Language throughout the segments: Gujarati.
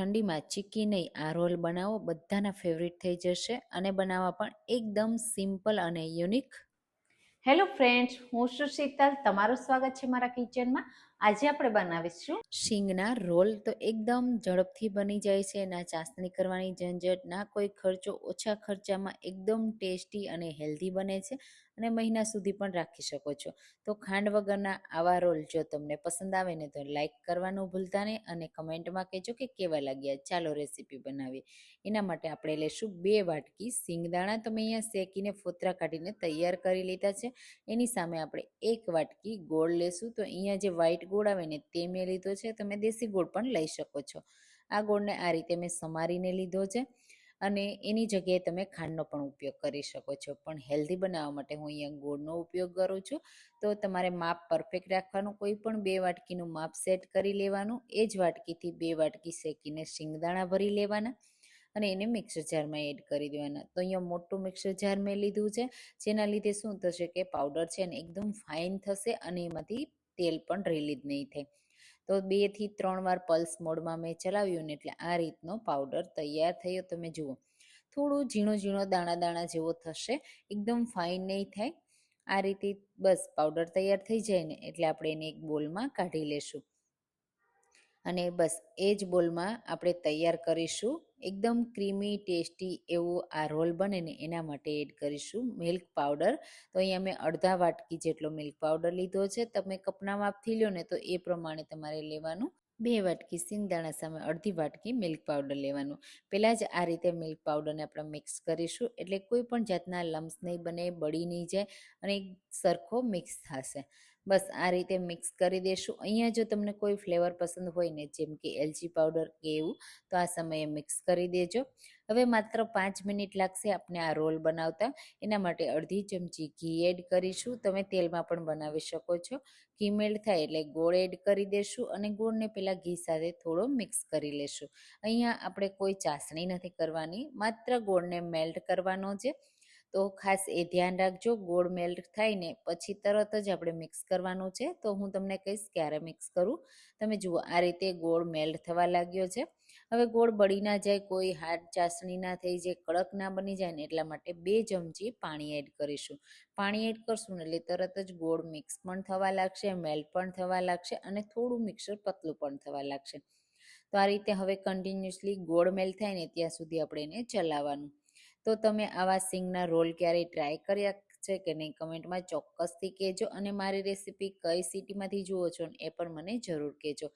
ઠંડીમાં ચીકી નહીં, આ રોલ બનાવો, બધાના ફેવરિટ થઈ જશે અને બનાવવા પણ એકદમ સિમ્પલ અને યુનિક હેલો ફ્રેન્ડ્સ હું સુશીતલ શીતલ તમારું સ્વાગત છે મારા કિચનમાં આજે આપણે બનાવીશું શીંગના રોલ તો એકદમ ઝડપથી બની જાય છે, ના ચાસણી કરવાની ઝંઝટ, ના કોઈ ખર્ચો, ઓછા ખર્ચામાં એકદમ ટેસ્ટી અને હેલ્ધી બને છે અને મહિના સુધી પણ રાખી શકો છો. તો ખાંડ વગરના આવા રોલ જો તમને પસંદ આવે ને તો લાઈક કરવાનું ભૂલતા નહીં અને કમેન્ટમાં કહેજો કે કેવા લાગ્યા. ચાલો રેસીપી બનાવીએ. એના માટે આપણે લેશું બે વાટકી સિંગદાણા તમે અહીંયા શેકીને ફોતરા કાઢીને તૈયાર કરી લીધા છે. એની સામે આપણે એક વાટકી ગોળ લેશું. તો અહીંયા જે વ્હાઈટ ગોળ આવે તે મેં લીધો છે, તમે દેશી ગોળ પણ લઈ શકો છો. આ ગોળને આ રીતે મેં સમારીને લીધો છે અને એની જગ્યાએ તમે ખાંડનો પણ ઉપયોગ કરી શકો છો. પણ હેલ્ધી બનાવવા માટે હું અહીંયા ગોળનો ઉપયોગ કરું છું. તો તમારે માપ પરફેક્ટ રાખવાનું, કોઈ પણ બે વાટકીનું માપ સેટ કરી લેવાનું, એ જ વાટકીથી બે વાટકી શેકીને શિંગદાણા ભરી લેવાના અને એને મિક્સર જારમાં એડ કરી દેવાના. તો અહીંયા મોટું મિક્સર જાર મેં લીધું છે. જેના લીધે શું થશે કે પાવડર છે ને એકદમ ફાઇન થશે અને એમાંથી તેલ પણ રિલીઝ નહીં થાય. તો બેથી ત્રણ વાર પલ્સ મોડમાં મેં ચલાવ્યું ને એટલે આ રીતનો પાવડર તૈયાર થયો. તમે જુઓ, થોડું ઝીણો ઝીણો દાણા દાણા જેવો થશે, એકદમ ફાઇન નહીં થાય. આ રીતે બસ પાવડર તૈયાર થઈ જાય ને એટલે આપણે એને એક બોલમાં કાઢી લેશું. અને બસ એ જ બોલમાં આપણે તૈયાર કરીશું. એકદમ ક્રીમી ટેસ્ટી એવો આ રોલ બને ને એના માટે એડ કરીશું મિલ્ક પાવડર તો અહીંયા મેં અડધા વાટકી જેટલો મિલ્ક પાવડર લીધો છે. તમે કપના માપથી લો ને તો એ પ્રમાણે તમારે લેવાનું. બે વાટકી સિંગદાણા સામે અડધી વાટકી મિલ્ક પાવડર લેવાનું. પહેલાં જ આ રીતે મિલ્ક પાવડરને આપણે મિક્સ કરીશું. એટલે કોઈ પણ જાતના લમ્સ નહીં બને, બળી નહીં જાય અને સરખો મિક્સ થશે. બસ આ રીતે મિક્સ કરી દેશું. અહીંયા જો તમને કોઈ ફ્લેવર પસંદ હોય ને જેમ કે એલચી પાવડર કે એવું, તો આ સમયે મિક્સ કરી દેજો. હવે માત્ર પાંચ મિનિટ લાગશે આપણે આ રોલ બનાવતા. એના માટે અડધી ચમચી ઘી એડ કરીશું. તમે તેલમાં પણ બનાવી શકો છો. ઘી મેલ્ટ થાય એટલે ગોળ એડ કરી દેશું અને ગોળને પહેલાં ઘી સાથે થોડો મિક્સ કરી લેશું. અહીંયા આપણે કોઈ ચાસણી નથી કરવાની. માત્ર ગોળને મેલ્ટ કરવાનો છે. તો ખાસ એ ધ્યાન રાખજો. ગોળ મેલ્ટ થાય ને પછી તરત જ આપણે મિક્સ કરવાનું છે. તો હું તમને કહીશ ક્યારે મિક્સ કરું. તમે જુઓ આ રીતે ગોળ મેલ્ટ થવા લાગ્યો છે. હવે ગોળ બળી ના જાય, કોઈ હાર્ડ ચાસણી ના થઈ જાય, કડક ના બની જાય ને એટલા માટે બે ચમચી પાણી એડ કરીશું. પાણી એડ કરશું એટલે તરત જ ગોળ મિક્સ પણ થવા લાગશે, મેલ્ટ પણ થવા લાગશે અને થોડું મિક્સર પતલું પણ થવા લાગશે. તો આ રીતે હવે કન્ટિન્યુઅસલી ગોળ મેલ થાય ને ત્યાં સુધી આપણે એને ચલાવવાનું. તો તમે આવા સિંગના રોલ ક્યારેય ટ્રાય કર્યા છે કે નહીં કમેન્ટમાં ચોક્કસથી કહેજો અને મારી રેસીપી કઈ સિટીમાંથી જુઓ છો એ પણ મને જરૂર કહેજો.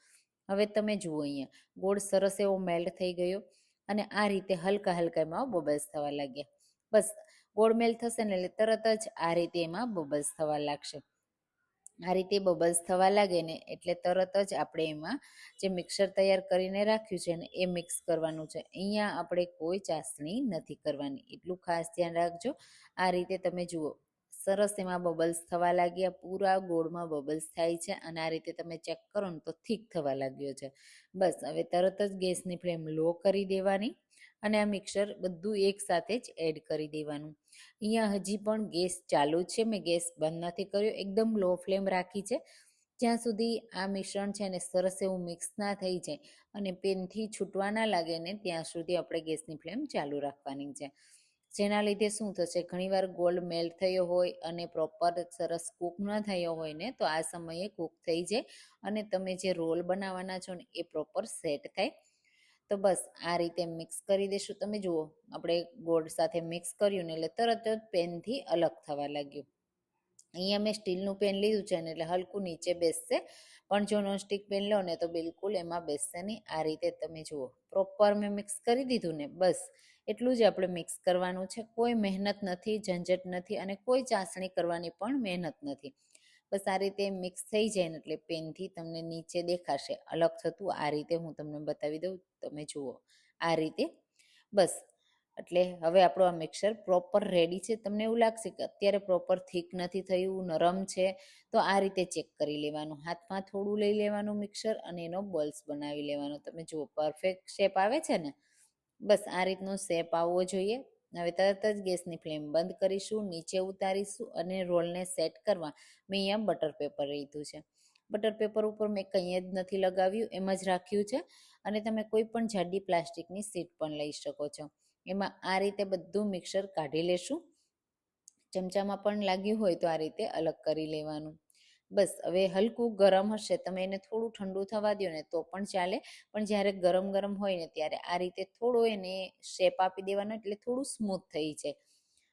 હવે તમે જુઓ અહીંયા. ગોળ સરસ એવો મેલ્ટ થઈ ગયો અને આ રીતે હલકા હલકા એમાં બબલ્સ થવા લાગ્યા. બસ, ગોળ મેલ્ટ થશે ને એટલે તરત જ આ રીતે એમાં બબલ્સ થવા લાગશે. આ રીતે બબલ્સ થવા લાગે ને એટલે તરત જ આપણે એમાં જે મિક્સર તૈયાર કરીને રાખ્યું છે ને એ મિક્સ કરવાનું છે. અહીંયા આપણે કોઈ ચાસણી નથી કરવાની. એટલું ખાસ ધ્યાન રાખજો. આ રીતે તમે જુઓ. સરસ એમાં બબલ્સ થવા લાગ્યા, પૂરા ગોળમાં બબલ્સ થાય છે અને આ રીતે તમે ચેક કરો ને તો થીક થવા લાગ્યો છે. બસ, હવે તરત જ ગેસની ફ્લેમ લો કરી દેવાની અને આ મિક્સર બધું એક સાથે જ એડ કરી દેવાનું. અહીંયા હજી પણ ગેસ ચાલુ છે, મેં ગેસ બંધ નથી કર્યો, એકદમ લો ફ્લેમ રાખી છે. જ્યાં સુધી આ મિશ્રણ છે ને સરસ એવું મિક્સ ના થઈ જાય અને પેનથી છૂટવા ના લાગે ને ત્યાં સુધી આપણે ગેસની ફ્લેમ ચાલુ રાખવાની છે. જેના લીધે શું થશે? ઘણીવાર ગોલ્ડ મેલ્ટ થયો હોય અને પ્રોપર સરસ કૂક ન થયો હોય ને, તો આ સમયે કૂક થઈ જાય અને તમે જે રોલ બનાવવાના છો ને, એ પ્રોપર સેટ થાય. તો બસ, આ રીતે મિક્સ કરી દેશું. તમે જુઓ, આપણે ગોળ સાથે મિક્સ કર્યું ને, એટલે તરત જ પેનથી અલગ થવા લાગ્યું. અહીંયા મેં સ્ટીલનું પેન લીધું છે ને, એટલે હલકું નીચે બેસશે. પણ જો નોનસ્ટિક પેન લો ને, તો બિલકુલ એમાં બેસશે નહીં. આ રીતે તમે જુઓ, પ્રોપર મેં મિક્સ કરી દીધું ને, બસ. એટલું જ આપણે મિક્સ કરવાનું છે. કોઈ મહેનત નથી, ઝંઝટ નથી અને કોઈ ચાસણી કરવાની પણ મહેનત નથી. બસ આ રીતે મિક્સ થઈ જાય ને એટલે પેનથી તમને નીચે દેખાશે. અલગ થતું આ રીતે હું તમને બતાવી દઉં. તમે જુઓ. આ રીતે. બસ. એટલે હવે આપણું આ મિક્સર પ્રોપર રેડી છે. તમને એવું લાગશે કે અત્યારે પ્રોપર થીક નથી થયું, નરમ છે. તો આ રીતે ચેક કરી લેવાનું. હાથમાં થોડું લઈ લેવાનું મિક્સર અને એનો બોલ્સ બનાવી લેવાનો. તમે જુઓ. પરફેક્ટ શેપ આવે છે ને? બસ આ રીતનો શેપ આવવો જોઈએ. હવે તરત જ ગેસની ફ્લેમ બંધ કરીશું, નીચે ઉતારીશું અને રોલને સેટ કરવા મેં અહીંયા બટર પેપર લીધું છે. બટર પેપર ઉપર મેં કંઈ જ નથી લગાવ્યું, એમ જ રાખ્યું છે. અને તમે કોઈ પણ જાડી પ્લાસ્ટિકની સીટ પણ લઈ શકો છો. એમાં આ રીતે બધું મિક્સર કાઢી લેશું. ચમચામાં પણ લાગ્યું હોય તો આ રીતે અલગ કરી લેવાનું. બસ, હવે હલકું ગરમ હશે, તમે એને થોડું ઠંડુ થવા દો ને, તો પણ ચાલે. પણ જ્યારે ગરમ ગરમ હોય ને, ત્યારે આ રીતે થોડો એને શેપ આપી દેવાનો, એટલે થોડું સ્મૂથ થઈ જાય.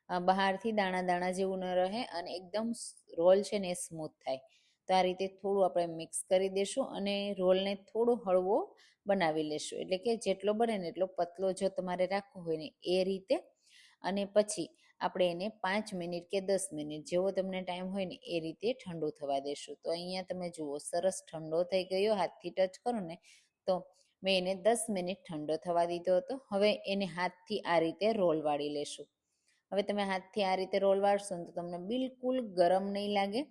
બહારથી દાણા દાણા જેવું ન રહે અને એકદમ રોલ છે ને એ સ્મૂથ થાય. તો આ રીતે થોડું આપણે મિક્સ કરી દઈશું અને રોલને થોડો હળવો બનાવી લેશું. એટલે કે જેટલો બને ને, એટલો પતલો જો તમારે રાખવો હોય ને, એ રીતે. અને પછી આપણે એને પાંચ મિનિટ કે દસ મિનિટ જેવો તમને ટાઈમ હોય ને એ રીતે ઠંડુ થવા દેશું. તો અહીંયા તમે જુઓ, સરસ ઠંડો થઈ ગયો. હાથથી ટચ કરો ને તો મેં એને દસ મિનિટ ઠંડો થવા દીધો હતો. હવે એને હાથથી આ રીતે રોલ વાળી લેશું. હવે તમે હાથથી આ રીતે રોલ વાળશો ને તો તમને બિલકુલ ગરમ નહીં લાગે.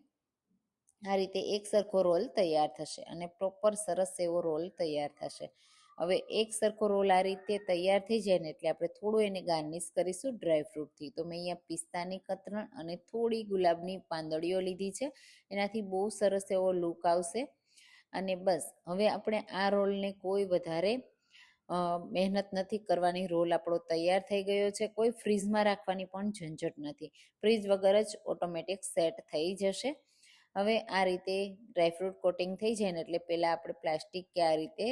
આ રીતે એક સરખો રોલ તૈયાર થશે અને પ્રોપર સરસ એવો રોલ તૈયાર થશે. હવે એક સરખો રોલ આ રીતે તૈયાર થઈ જાય ને એટલે આપણે થોડું એને ગાર્નિશ કરીશું ડ્રાયફ્રૂટથી તો મેં અહીંયા પિસ્તાની કતરણ અને થોડી ગુલાબની પાંદડીઓ લીધી છે. એનાથી બહુ સરસ એવો લુક આવશે. અને બસ, હવે આપણે આ રોલને કોઈ વધારે મહેનત નથી કરવાની. રોલ આપણો તૈયાર થઈ ગયો છે. કોઈ ફ્રીજમાં રાખવાની પણ ઝંઝટ નથી. ફ્રીજ વગર જ ઓટોમેટિક સેટ થઈ જશે. હવે આ રીતે ડ્રાયફ્રૂટ કોટિંગ થઈ જાય ને એટલે પહેલાં આપણે પ્લાસ્ટિક કે આ રીતે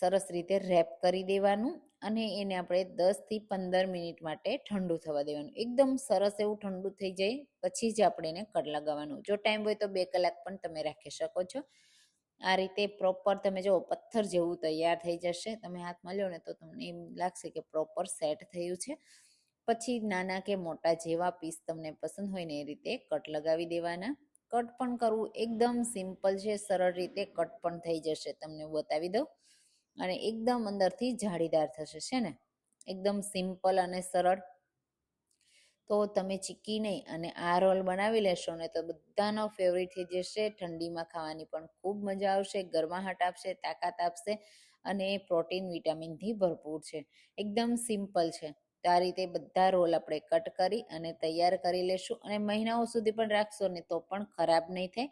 સરસ રીતે રેપ કરી દેવાનું અને એને આપણે દસથી પંદર મિનિટ માટે ઠંડુ થવા દેવાનું. એકદમ સરસ એવું ઠંડુ થઈ જાય, પછી જ આપણે એને કટ લગાવવાનું. જો ટાઈમ હોય તો બે કલાક પણ તમે રાખી શકો છો. આ રીતે પ્રોપર તમે જો પથ્થર જેવું તૈયાર થઈ જશે, તમે હાથમાં લો ને તો તમને એમ લાગશે કે પ્રોપર સેટ થયું છે. પછી નાના કે મોટા જેવા પીસ તમને પસંદ હોય ને એ રીતે કટ લગાવી દેવાના. કટ પણ કરવું એકદમ સિમ્પલ છે, સરળ રીતે કટ પણ થઈ જશે, તમને બતાવી દઉં. અને એકદમ અંદરથી જાળીદાર થશે, છે ને? એકદમ સિમ્પલ અને સરળ. તો તમે ચીકી નહીં અને આ રોલ બનાવી લેશો ને તો બધાનો ફેવરિટ થઈ જશે. ઠંડીમાં ખાવાની પણ ખૂબ મજા આવશે ગરમાહટ આપશે, તાકાત આપશે અને પ્રોટીન વિટામિનથી ભરપૂર છે. એકદમ સિમ્પલ છે. તો આ રીતે બધા રોલ આપણે કટ કરી અને તૈયાર કરી લેશું અને મહિનાઓ સુધી પણ રાખશો ને તો પણ ખરાબ નહીં થાય.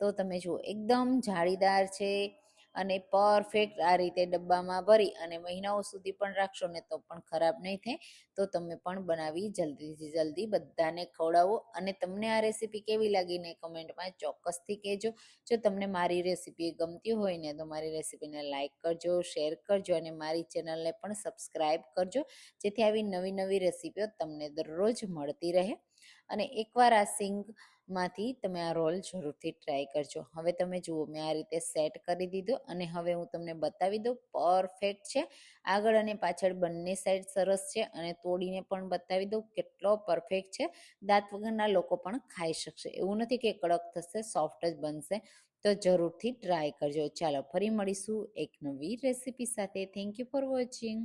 તો તમે જુઓ, એકદમ જાળીદાર છે. અને પરફેક્ટ આ રીતે ડબ્બામાં ભરી અને મહિનાઓ સુધી પણ રાખશો ને તો પણ ખરાબ નહીં થાય, તો તમે પણ બનાવી જલ્દીથી જલ્દી બધાને ખવડાવો. અને તમને આ રેસીપી કેવી લાગીને કમેન્ટમાં ચોક્કસથી કહેજો. જો તમને મારી રેસીપી ગમતી હોય ને તો મારી રેસીપીને લાઇક કરજો શેર કરજો અને મારી ચેનલને પણ સબસ્ક્રાઈબ કરજો, જેથી આવી નવી નવી રેસીપીઓ તમને દરરોજ મળતી રહે. અને એકવાર આ સિંગ માંથી તમે આ રોલ જરૂરથી ટ્રાય કરજો. હવે તમે જુઓ, મેં આ રીતે સેટ કરી દીધો અને હવે હું તમને બતાવી દઉં. પરફેક્ટ છે. આગળ અને પાછળ બંને સાઈડ સરસ છે અને તોડીને પણ બતાવી દઉં કેટલો પરફેક્ટ છે. દાંત વગરના લોકો પણ ખાઈ શકશે. એવું નથી કે કડક થશે, સોફ્ટ જ બનશે. તો જરૂરથી ટ્રાય કરજો. ચાલો, ફરી મળીશું એક નવી રેસીપી સાથે. Thank you for watching